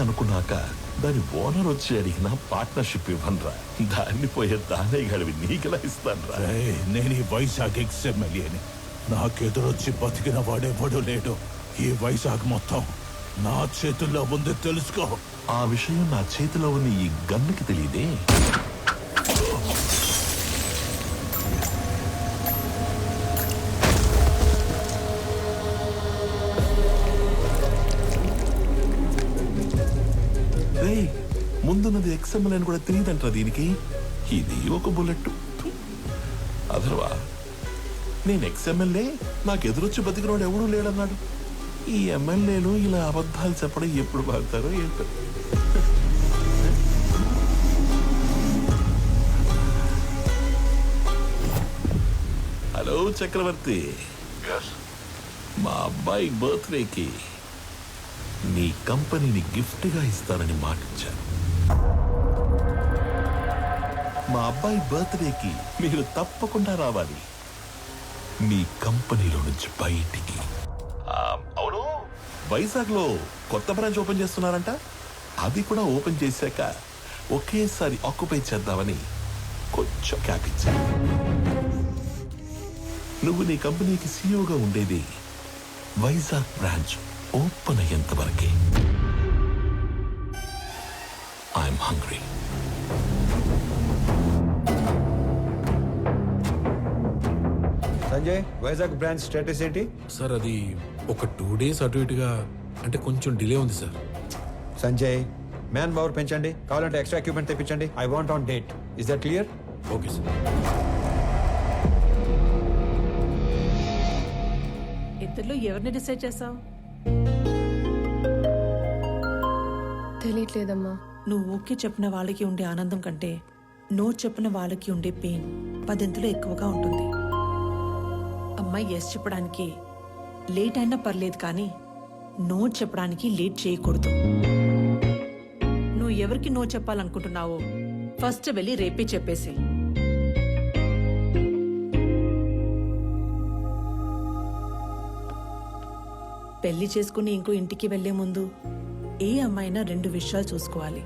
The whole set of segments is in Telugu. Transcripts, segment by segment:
అనుకున్నాక దాని ఓనర్ వచ్చి అడిగిన పార్ట్నర్షిప్ ఇవ్వనరా దాన్ని పోయే దానే గడివి నీకెలా ఇస్తానరా? నేను ఈ వైజాగ్ ఎక్స్ ఎమ్మెల్యేని నాకెదురొచ్చి బతికిన వాడెవడు లేడు. ఈ వైజాగ్ మొత్తం నా చేతుల్లో ఉంది తెలుసుకో. ఆ విషయం నా చేతిలో ఉన్న ఈ గన్నుకి తెలియదే? ముందున్నది ఎక్స్ఎంఎల్ అని కూడా తెలియదంటారా దీనికి. ఇది ఒక బుల్లెట్. అదర్వా నేను ఎక్స్ఎమ్మెల్యే నాకు ఎదురొచ్చి బతికినోడు ఎవడూ లేడన్నాడు. ఈ ఎమ్మెల్యేలు ఇలా అబద్ధాలు చెప్పడం ఎప్పుడు బాగుతారో ఏంటో. హలో చక్రవర్తి. మా అబ్బాయి బర్త్డేకి నీ కంపెనీని గిఫ్ట్గా ఇస్తానని మాటిచ్చాను. మా అబ్బాయి బర్త్డేకి మీరు తప్పకుండా రావాలి. మీ కంపెనీలో నుంచి బయటికి. అవును. వైజాగ్లో కొత్త బ్రాంచ్ ఓపెన్ చేస్తున్నారంట. అది కూడా ఓపెన్ చేశాక ఒకేసారి ఆక్యుపై చేద్దామని కొంచెం క్యాప్ నువ్వు నీ కంపెనీకి సీఈఓగా ఉండేది వైజాగ్ బ్రాంచ్ ఓపెన్ అయ్యేంత వరకే. I'm hungry. Sanjay Vizag branch status ఏంటి? సార్ అది ఒక టూ డేస్ అటు ఇటుగా అంటే కొంచెం డిలే ఉంది సార్. సంజయ్ మ్యాన్ పవర్ పెంచండి. కావాలంటే extra equipment తెప్పించండి. I want on date. Is that clear? Okay sir. ఇద్దరిలో ఎవరిని డిసైడ్ చేసావు తెలియట్లేదమ్మా నువ్వు ఓకే చెప్పిన వాళ్ళకి ఉండే ఆనందం కంటే నో చెప్పిన వాళ్ళకి ఉండే పెయిన్ పదింతలో ఎక్కువగా ఉంటుంది. అమ్మాయి ఎస్ చెప్పడానికి లేట్ అయినా పర్లేదు కానీ నో చెప్పడానికి లేట్ చేయకూడదు. నువ్వు ఎవరికి నో చెప్పాలనుకుంటున్నావో ఫస్ట్ వెళ్ళి రేపే చెప్పేసి పెళ్ళి చేసుకుని ఇంకో ఇంటికి వెళ్ళే ముందు ఏ అమ్మాయినా రెండు విషయాలు చూసుకోవాలి.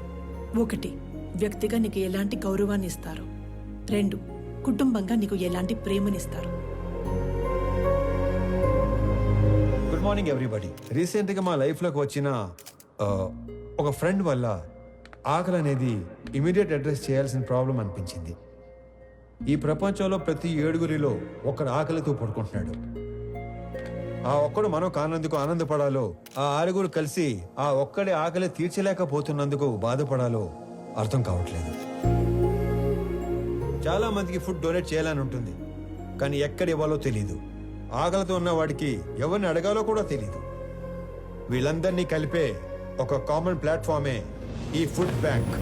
ఒకటి వ్యక్తిగా నీకు ఎలాంటి గౌరవాన్ని ఇస్తారు? రెండు కుటుంబంగా నీకు ఎలాంటి ప్రేమనిస్తారు గుడ్ మార్నింగ్ ఎవ్రీబడి రీసెంట్గా మా లైఫ్లోకి వచ్చిన ఆ, ఒక ఫ్రెండ్ వల్ల ఆకలి అనేది ఇమీడియట్ అడ్రస్ చేయాల్సిన ప్రాబ్లం అనిపించింది. ఈ ప్రపంచంలో ప్రతి ఏడుగురిలో ఒకడు ఆకలితో పడుకుంటున్నాడు. ఆ ఒక్కడు మనం కానందుకు ఆనందపడాలో ఆ ఆరుగురు కలిసి ఆ ఒక్కడి ఆకలి తీర్చలేకపోతున్నందుకు బాధపడాలో అర్థం కావట్లేదు. చాలా మందికి ఫుడ్ డొనేట్ చేయాలని ఉంటుంది కానీ ఎక్కడ ఇవ్వాలో తెలియదు ఆకలితో ఉన్న వాడికి ఎవరిని అడగాలో కూడా తెలియదు వీళ్ళందరినీ కలిపే ఒక కామన్ ప్లాట్ఫామే ఈ ఫుడ్ బ్యాంక్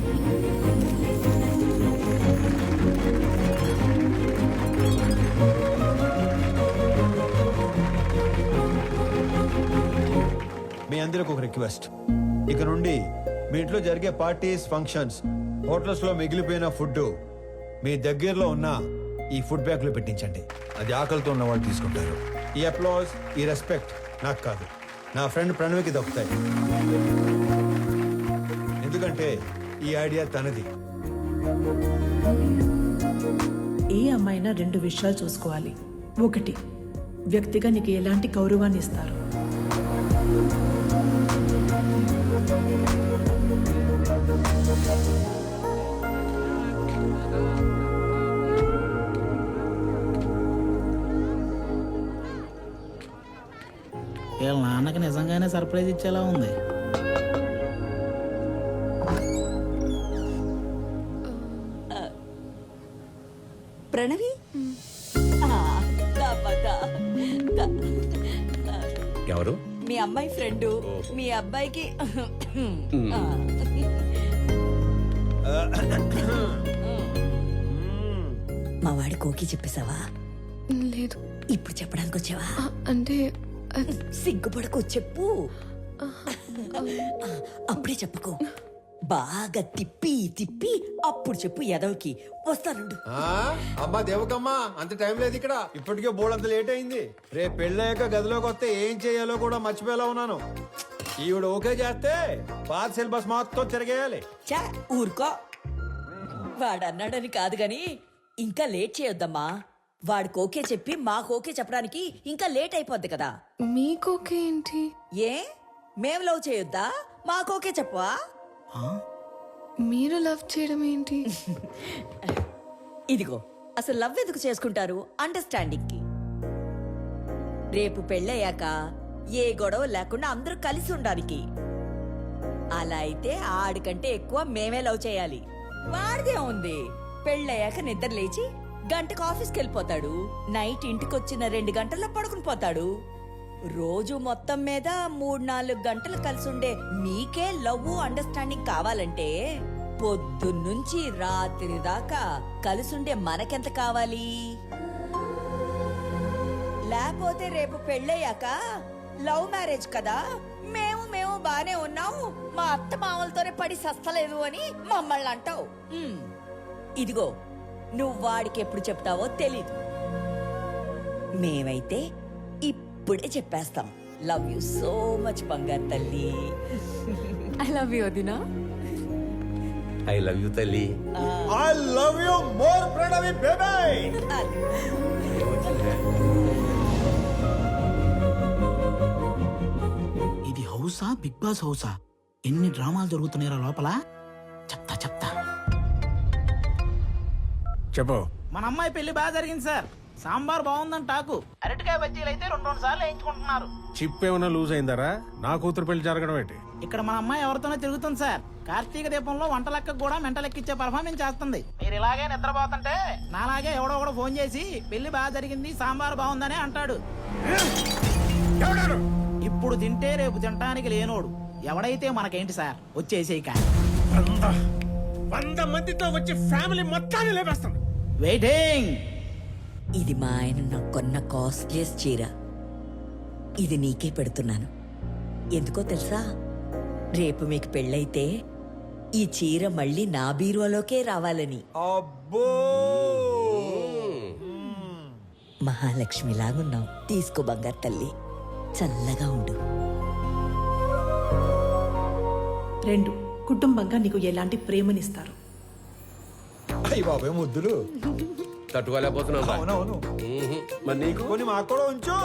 మీ అందరికి ఒక రిక్వెస్ట్ ఇక నుండి మీ ఇంట్లో జరిగే పార్టీస్ ఫంక్షన్స్ హోటల్స్లో మిగిలిపోయిన ఫుడ్ మీ దగ్గరలో ఉన్న ఈ ఫుడ్ బ్యాగ్లో పెట్టించండి. అది ఆకలితో ఉన్న వాళ్ళు తీసుకుంటారు. ఈ అప్లాజ్ ఈ రెస్పెక్ట్ నాకు కాదు. నా ఫ్రెండ్ ప్రణవికి దక్కుతాయి ఎందుకంటే ఈ ఐడియా తనది. ఏ అమ్మాయినా రెండు విషయాలు చూసుకోవాలి. ఒకటి వ్యక్తిగా నీకు ఎలాంటి గౌరవాన్ని ఇస్తారు? వీళ్ళ నాన్నకి నిజంగానే సర్ప్రైజ్ ఇచ్చేలా ఉంది. ప్రణవి. ఎవరు? మీ అమ్మాయి ఫ్రెండ్. మీ అబ్బాయికి ఆ. మా వాడి కోకి చెప్పేశావా? లేదు. ఇప్పుడు చెప్పడానికి వచ్చావా ఆ, అంటే సిగ్గుపడకు చెప్పు. అప్పుడే చెప్పకు. బాగా తిప్పి తిప్పి అప్పుడు చెప్పు ఎదవకి వస్తానుండు అమ్మా దేవకమ్మా అంత టైం లేదు ఇక్కడ. ఇప్పటికే బోర్డు అంత లేట్ అయింది. రేపు పెళ్ళయ్యాక గదిలోకి వస్తే ఏం చేయాలో కూడా మర్చిపోయేలా ఉన్నాను. ఈవిడ ఓకే చేస్తే పాత సిలబస్ మొత్తం తిరగేయాలి. చా ఊరుకో. వాడన్నాడని కాదు గాని ఇంకా లేట్ చేయొద్దమ్మా. వాడికి ఓకే చెప్పి మాకు ఓకే చెప్పడానికి ఇంకా లేట్ అయిపోద్ది కదా. మీకు ఓకే ఏంటి? ఏ? మేం లవ్ చేయొద్దా? మాకు ఓకే చెప్పవా మీరు లవ్ చేయడం ఏంటి? ఇదిగో అసలు లవ్ ఎందుకు చేసుకుంటారు? అండర్స్టాండింగ్కి రేపు పెళ్ళయ్యాక ఏ గొడవ లేకుండా అందరూ కలిసి ఉండడానికి అలా అయితే ఆడికంటే ఎక్కువ మేమే లవ్ చేయాలి. వాడిదే ఉంది. పెళ్ళయ్యాక నిద్ర లేచి గంటకు ఆఫీస్కి వెళ్ళిపోతాడు నైట్ ఇంటికొచ్చిన రెండు గంటల్లో పడుకుని పోతాడు. రోజు మొత్తం మీద మూడు నాలుగు గంటలు కలిసి ఉండే మీకే లవ్ అండర్స్టాండింగ్ కావాలంటే పొద్దున్నుంచి రాత్రి దాకా కలిసుండే మనకెంత కావాలి? లేకపోతే రేపు పెళ్ళయ్యాక లవ్ మ్యారేజ్ కదా? మేము మేము బానే ఉన్నాం మా అత్త మామలతోనే పడి సస్తలేదు అని మమ్మల్ని అంటావు. ఇదిగో నువ్వు వాడికి ఎప్పుడు చెప్తావో తెలీదు. మేమైతే ఇప్పుడే చెప్పేస్తాం. లవ్ యు సో మచ్ బంగారు తల్లి. ఐ లవ్ యూ వదినా. ఐ లవ్ యూ తల్లి. I love you more Pranavi baby. ఇది హౌసా? బిగ్ బాస్ హౌసా? ఎన్ని డ్రామాలు జరుగుతున్నాయో లోపల? చెప్తా చెప్తా. చెప్పు. మన అమ్మాయి పెళ్ళి బాగా జరిగింది సార్. సాంబార్ బాగుందని టాకు. అరటికాయ బజ్జీలు అయితే రెండు రెండు సార్లు వేయించుకుంటున్నారు. చిప్ ఏమైనా లూజ్ అయిందారా? నా కూతురు పెళ్ళి జరగడం ఏంటి? ఇక్కడ మన అమ్మాయి ఎవరితోనో తిరుగుతుంది సార్. కార్తీక దీపంలో వంట లెక్కకు కూడా మెంట లెక్కిచ్చే పర్ఫార్మెన్స్ చేస్తుంది. మీరు ఇలాగే నిద్రపోతుంటే నాలాగే ఎవడో ఒకడు ఫోన్ చేసి పెళ్ళి బాగా జరిగింది సాంబార్ బాగుందని అంటాడు. ఇప్పుడు తింటే రేపు తినటానికి లేనోడు. ఎవడైతే మనకేంటి సార్? వచ్చేసేయక వంద మందితో వచ్చి ఫ్యామిలీ మొత్తాన్ని లేపేస్తాను వెయిటింగ్ ఇది మా ఆయన నాకు కొన్న కాస్ట్లీయస్ చీర. ఇది నీకే పెడుతున్నాను. ఎందుకో తెలుసా? రేపు మీకు పెళ్ళైతే ఈ చీర మళ్ళీ నా బీరువాలోకే రావాలని. అబ్బో! మహాలక్ష్మిలాగున్నావు. తీసుకో బంగారు తల్లి. చల్లగా ఉండు. రెండు కుటుంబంగా నీకు ఎలాంటి ప్రేమనిస్తారు? ఉన్నాయి ఏమో ముద్దులు తట్టుకోలేకపోతున్నావు అవునవును మరి నీకు కొన్ని మాకు కూడా ఉంచు.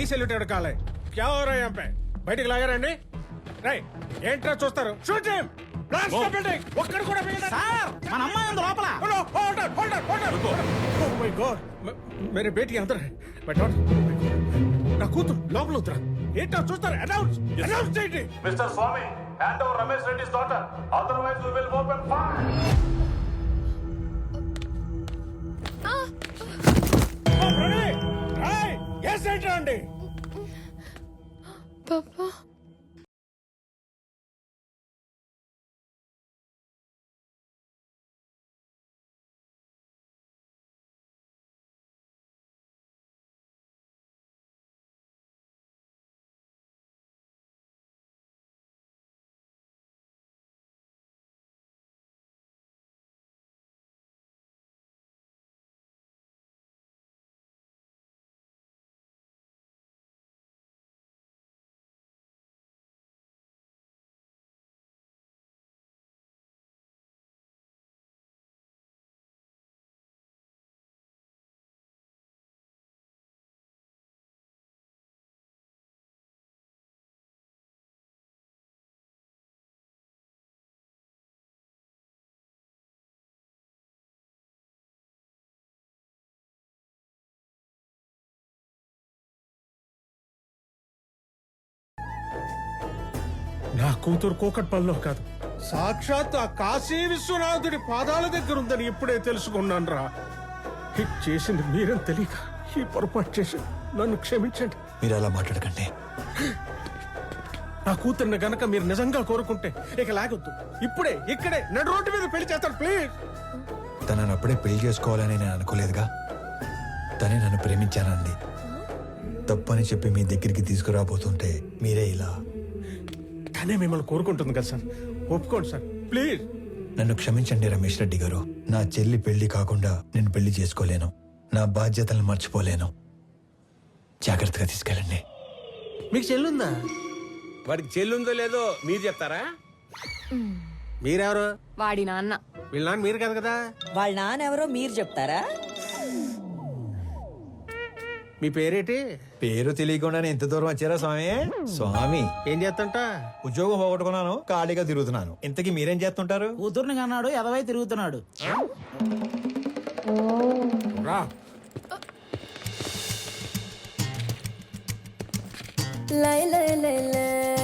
ఈ సెల్యూటెడ్ కాలే? క్యావరో బయటికి లాగారండి. రై ఏంట్రా చూస్తారు? షూట్ చేయం. ఒక్కడ కూడా సార్ మన అమ్మాయి ఉంది లోపల. మేరే బేటీ అందరు నా కూతురు లోపల ఉత్తరా ఏంటో చూస్తారు? అనౌన్స్ అనౌన్స్ చేయండి mister Swamy hand over Ramesh Reddy's daughter otherwise we will open fire a centre అండి? పాపా కూతురు కూకట్పల్లిలో కాదు. సాక్షాత్ ఆ కాశీ విశ్వనాథుడి పాదాల దగ్గర ఉందని ఇప్పుడే తెలుసుకున్నాను రా హిట్ చేసింది మీరని తెలియక ఈ పొరపాటు చేసి నన్ను క్షమించండి. మీరు అలా మాట్లాడకండి. నా కూతుర్ని గనక మీరు నిజంగా కోరుకుంటే ఇక లాగొద్దు. ఇప్పుడే ఇక్కడే నడు రోడ్డు మీద పెళ్ళి చేస్తాను ప్లీజ్. తనని అప్పుడే పెళ్ళి చేసుకోవాలని నేను అనుకోలేదుగా. తనే నన్ను ప్రేమించానంది. తప్పని చెప్పి మీ దగ్గరికి తీసుకురాబోతుంటే మీరే ఇలా తనే మిమ్మల్ని కోరుకుంటుంది కదా సార్. ఒప్పుకోండి సార్. ప్లీజ్. నన్ను క్షమించండి రమేష్ రెడ్డి గారు. నా చెల్లి పెళ్ళి కాకుండా నేను పెళ్ళి చేసుకోలేను. నా బాధ్యతలను మర్చిపోలేను. జాగ్రత్తగా తీసుకెళ్ళండి. మీకు చెల్లుందా? వాడికి చెల్లుందో లేదో మీరు చెప్తారా? మీరెవరు? వాడి నాన్న. వీళ్ళ నాన్న మీరు కాదు కదా? వాళ్ళ నాన్నెవరో మీరు చెప్తారా? మీ పేరేటి? పేరు తెలియకుండానే ఇంత దూరం వచ్చారా స్వామి? స్వామి. ఏం చేస్తుంట? ఉద్యోగం పోగొట్టుకున్నాను ఖాళీగా తిరుగుతున్నాను. ఇంతకీ మీరేం చేస్తుంటారు? కూతుర్ని కన్నాడు ఎదవై తిరుగుతున్నాడు. రా. లై లై లై లై.